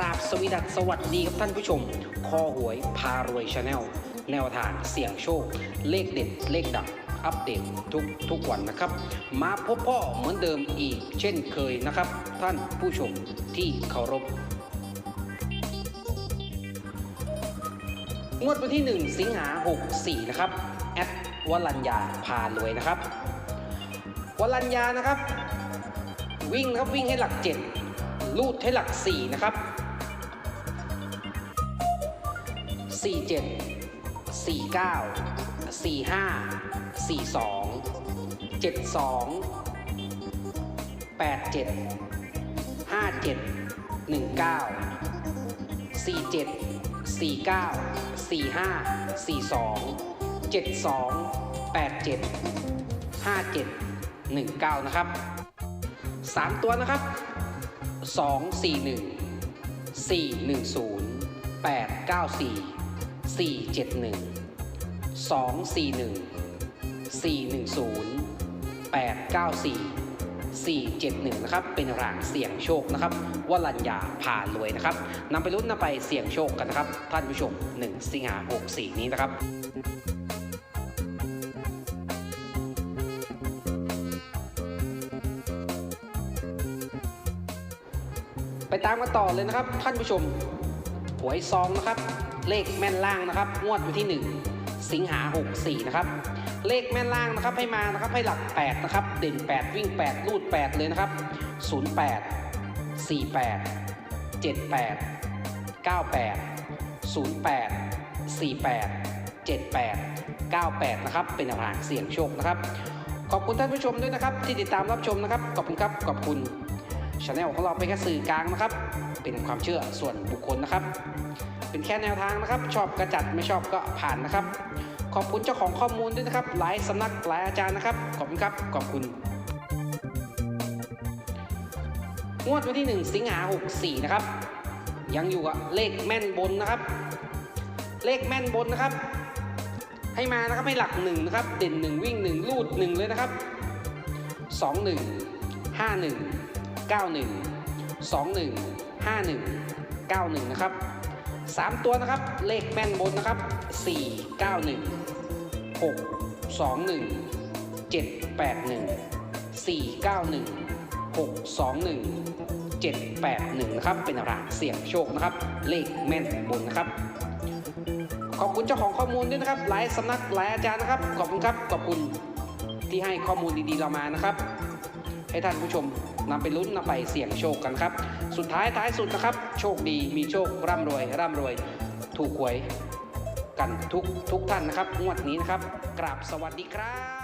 ราบสวีดัสสวัสดีครับท่านผู้ชม คอหวยพารวยชาแนลแนวทางเสี่ยงโชค เลขเด็ด เลขดังอัปเดตทุกทุกวันนะครับ มาพบพ่อเหมือนเดิมอีก เช่นเคยนะครับ ท่านผู้ชมที่เคารพงวดวันที่ 1 สิงหา 64 นะครับ แอดวลัญญาพารวยนะครับ วลัญญานะครับ วิ่งนะครับวิ่งให้หลัก 7 ลูดให้หลัก 4 นะครับ 19นะครับ 3 ตัวนะครับ 2 4 1 471 2 4 1 4 1 0 8 9 4 4 7 1 นะครับ เป็นรางเสี่ยงโชคนะครับวลัญญาพารวยนะครับนำไปลุ้นนำไปเสี่ยงโชคกันนะครับ ท่านผู้ชม 1 สิงหา64 นี้นะครับไปตามกันต่อเลยนะครับ ท่านผู้ชม วยซองนะครับ เลขแม่นล่างนะครับ งวดวันที่ 1 สิงหา 64 นะครับ เลขแม่นล่างนะครับให้มานะครับให้หลัก 8 นะครับ เด่น 8 วิ่ง8รูด 8 เลยนะครับ 08 48 78 98 08 48 78 98 นะครับ เป็นทางเสี่ยงโชคนะครับ ขอบคุณท่านผู้ชมด้วยนะครับ ที่ติดตามรับชมนะครับ ขอบคุณครับ ขอบคุณ ช anel ของเราเป็นแค่สื่อกลางนะครับ เป็นความเชื่อส่วนบุคคลนะครับ เป็นแค่แนวทางนะครับ ชอบกระจัดไม่ชอบก็ผ่านนะครับ ขอบคุณเจ้าของข้อมูลด้วยนะครับ หลายสำนักหลายอาจารย์นะครับ ขอบคุณครับ ขอบคุณ งวดวันที่ 1 สิงหา64 นะครับ ยังอยู่กับเลขแม่นบนนะครับ เลขแม่นบนนะครับ ให้มานะครับให้หลักหนึ่งนะครับ เด่นหนึ่งวิ่งหนึ่งลูดหนึ่งเลยนะครับสองห นึ่งห้าหนึ่งเก้าหนึ่งสองหนึ่งห้าหนึ่งเก้าหนึ่งนะครับสามตัวนะครับ เลขแม่นบนนะครับสี่เก้าหนึ่งหกสองหนึ่งเจ็ดแปดหนึ่งสี่เก้าหนึ่งหกสองหนึ่งเจ็ดแปดหนึ่งนะครับเป็นรางเสี่ยงโชคนะครับ เลขแม่นบนนะครับ ขอบคุณเจ้าของข้อมูลด้วยนะครับ หลายสำนักหลายอาจารย์นะครับ ขอบคุณครับขอบคุณที่ให้ข้อมูลดีๆเรามานะครับ ให้ท่านผู้ชม นำไปลุ้นนำไปเสี่ยงโชคกันครับ สุดท้ายท้ายสุดนะครับ โชคดีมีโชคร่ำรวย ร่ำรวย ถูกหวยกันทุกทุกท่านนะครับงวดนี้นะครับกราบสวัสดีครับ